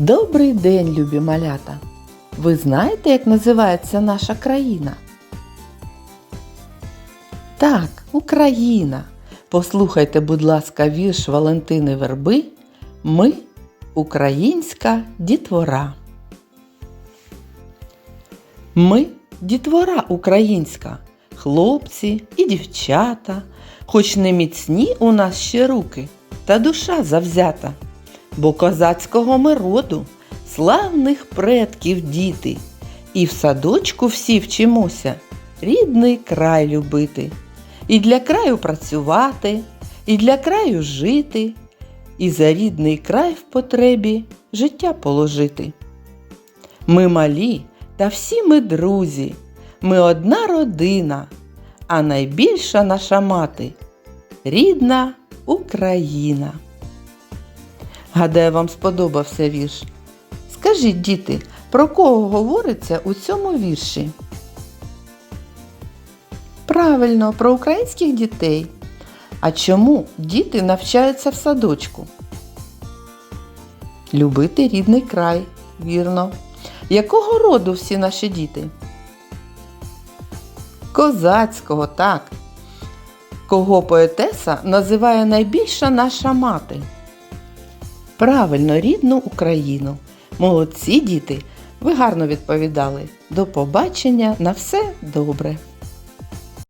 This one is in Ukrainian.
Добрий день, любі малята! Ви знаєте, як називається наша країна? Так, Україна. Послухайте, будь ласка, вірш Валентини Верби. Ми українська дітвора. Ми дітвора українська, хлопці і дівчата, хоч не міцні у нас ще руки, та душа завзята, бо козацького ми роду, славних предків діти, і в садочку всі вчимося рідний край любити, і для краю працювати, і для краю жити, і за рідний край в потребі життя положити. Ми малі, та всі ми друзі, ми одна родина, а найбільша наша мати рідна Україна. Гадаю, вам сподобався вірш. Скажіть, діти, про кого говориться у цьому вірші? Правильно, про українських дітей. А чому діти навчаються в садочку? Любити рідний край, вірно. Якого роду всі наші діти? Козацького, так. Кого поетеса називає найбільша наша мати? Правильно, рідну Україну. Молодці діти, ви гарно відповідали. До побачення на все добре.